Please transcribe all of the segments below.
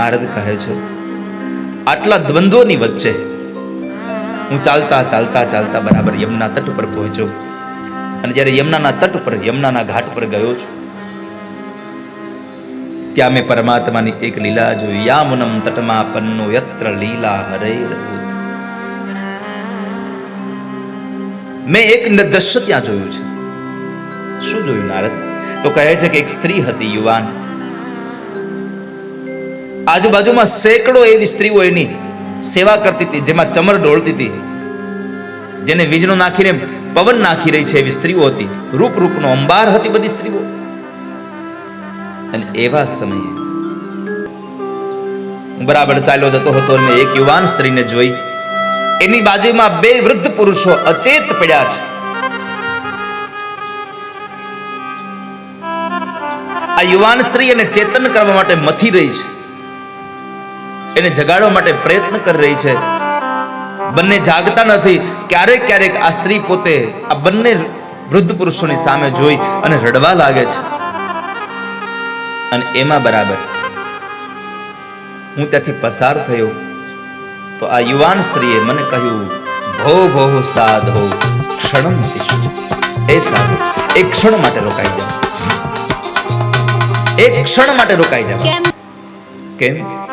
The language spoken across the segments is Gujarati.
નારદ કહે છે, આટલા દ્વંદ્વોની વચ્ચે હું ચાલતા ચાલતા ચાલતા બરાબર યમુના તટ પર પહોંચ્યો અને જ્યારે યમુનાના તટ પર યમુનાના ઘાટ પર ગયો છું, ત્યાં મેં પરમાત્માની એક લીલા જોઈ યામુનમ તટમાં પન્નો યત્ર લીલા હરે મેં એક દ્રશ્ય ત્યાં જોયું છે. શું જોયું નારદ? તો કહે છે કે એક સ્ત્રી હતી યુવાન. આજુબાજુમાં સેંકડો એવી સ્ત્રીઓ એની સેવા કરતી હતી, જેમાં ચમર ઢોળતી હતી. જેને વીજળો નાખીને પવન નાખી રહી છે એવી સ્ત્રીઓ હતી. રૂપ રૂપનો અંબાર હતી બધી સ્ત્રીઓ. અને એવા સમયે બરાબર ચાલ્યો જતો હતો અને એક યુવાન સ્ત્રીને જોઈ. એની બાજુમાં બે વૃદ્ધ પુરુષો અચેત પડ્યા છે. આ યુવાન સ્ત્રી એને ચેતન કરવા માટે મથી રહી છે. એને જગાડવા માટે પ્રયત્ન કરી રહી છે. બંને જાગતા નથી. ક્યારેક ક્યારેક આ સ્ત્રી પોતે આ બંને વૃદ્ધ પુરુષોની સામે જોઈ અને રડવા લાગે છે. અને એમાં બરાબર હું ત્યાંથી પસાર થયો તો આ યુવાન સ્ત્રીએ મને કહ્યું ભો ભો સાધો ક્ષણ એ સાધુ એક ક્ષણ માટે રોકાઈ જાઓ. એક ક્ષણ માટે રોકાઈ જાઓ. કેમ? કેમ?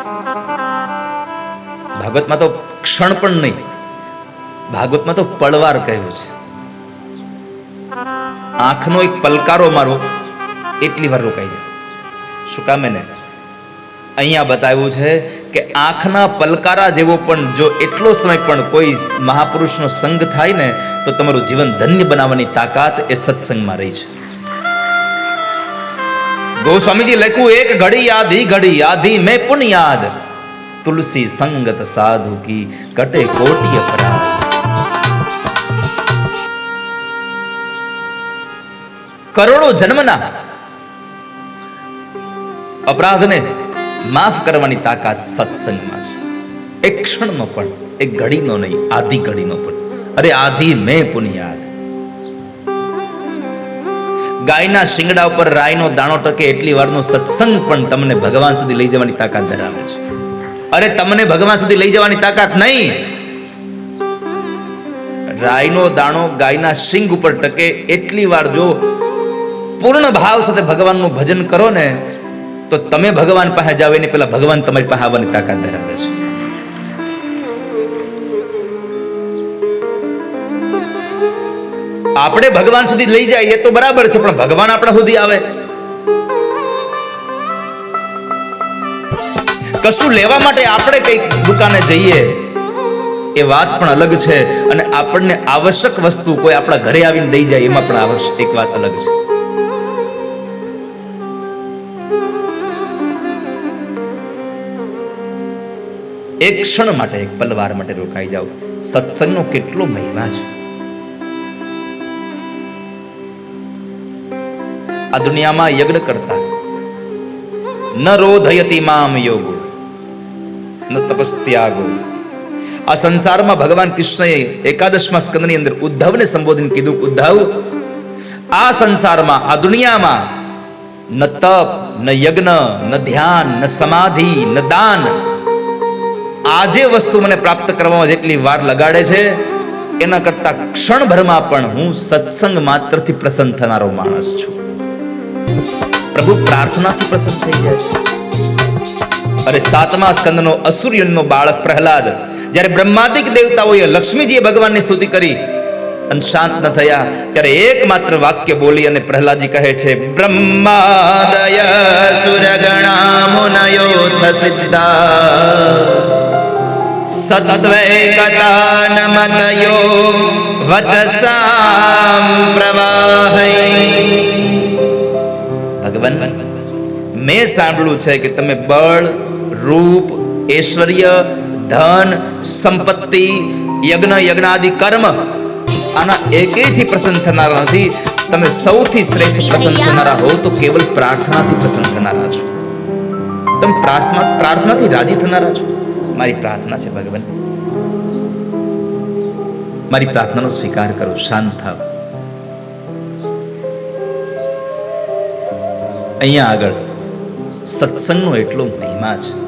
ભાગવતમાં તો ક્ષણ પણ નહીં. ભાગવતમાં તો પળવાર કહ્યું છે. આંખનો એક પલકારો મારો એટલી વાર રોકાઈ જાય. શું કામ એને? અહીંયા બતાવ્યું છે કે આંખના પલકારા જેવો પણ જો એટલો સમય પણ કોઈ મહાપુરુષનો સંગ થાય ને, તો તમારું જીવન ધન્ય બનાવવાની તાકાત એ સત્સંગમાં રહી છે. ગોસ્વામીજી લખ્યું, એક ઘડી આધી ઘડી આધી મેં પણ યાદ તુલસી સંગત સાધુ કી કટે કોટી અપરાધ કરોડો જન્મના અપરાધને માફ કરવાની તાકાત સત્સંગમાં છે એક ક્ષણનો પણ એક ઘડીનો નહીં આધી ઘડીનો પણ અરે આધી મેં પુનિયાદ ગાયના શિંગડા ઉપર રાયનો દાણો ટકે એટલી વારનો સત્સંગ પણ તમને ભગવાન સુધી લઈ જવાની તાકાત ધરાવે છે અરે તમને ભગવાન સુધી લઈ જવાની તાકાત નહીં. રાયનો દાણો ગાયના સિંગ ઉપર ટકે એટલી વાર જો પૂર્ણ ભાવ સાથે ભગવાનનું ભજન કરો ને, તો તમે ભગવાન પાસે જાવ એની પેલા ભગવાન તમારી પાસે આવવાની તાકાત ધરાવે છે. આપણે ભગવાન સુધી લઈ જાય, એ તો બરાબર છે, પણ ભગવાન આપણા સુધી આવે. કશું લેવા માટે આપણે કંઈક દુકાને જઈએ, એ વાત પણ અલગ છે. અને આપણને આવશ્યક વસ્તુ કોઈ આપણા ઘરે આવીને દઈ જાય, એમાં પણ આવશ્યક એક વાત અલગ છે. એક ક્ષણ માટે, એક પલવાર માટે રોકાઈ જાઓ. સત્સંગનો કેટલો મહિમા છે. આ દુનિયામાં યજ્ઞ કરતા ન રોધયતી મામ યોગો. ન તપસ્ત્યાગો આ સંસારમાં ભગવાન કૃષ્ણએ એકાદશમાં સ્કંદની અંદર ઉદ્ધવને સંબોધન કીધું ઉદ્ધવ, આ સંસારમાં, આ દુનિયામાં ન તપ, ન યજ્ઞ, ન ધ્યાન, ન સમાધિ, ન દાન, આ જે વસ્તુ મને પ્રાપ્ત કરવામાં જેટલી વાર લગાડે છે, એના કરતા ક્ષણભરમાં પણ હું સત્સંગ માત્રથી પ્રસન્ન થનારો માણસ છું. પ્રભુ પ્રાર્થનાથી પ્રસન્ન થઈ જાય છે. અરે સાતમા સ્કંદનો અસુર્યનો બાળક પ્રહલાદ. જ્યારે બ્રહ્માદિક દેવતાઓએ લક્ષ્મીજીએ ભગવાનની સ્તુતિ કરી અને શાંત ન થયા, ત્યારે એકમાત્ર વાક્ય બોલી અને પ્રહલાદજી કહે છે, બ્રહ્માદય સુરગણા મુનયોથ સિદ્ધા સત્વૈકતાનમતયો વચસામ પ્રવાહૈ. ભગવાન, મેં સાંભળ્યું છે કે તમે બળ રૂપ ઐશ્વર્ય ધન સંપત્તિ યજ્ઞ યજ્ઞાદિ કર્મ. આના એકેયથી પ્રસન્ન થનારા નથી. તમે સૌથી શ્રેષ્ઠ પ્રસન્ન થનારા હો તો કેવલ પ્રાર્થનાથી પ્રસન્ન થનારા છો. તમે પ્રાર્થના પ્રાર્થનાથી રાજી થનારા છો? મારી પ્રાર્થના છે ભગવાન. મારી પ્રાર્થનાનો સ્વીકાર કરો. શાંત થાવ. અહીંયા આગળ સત્સંગનો એટલો મહિમા છે.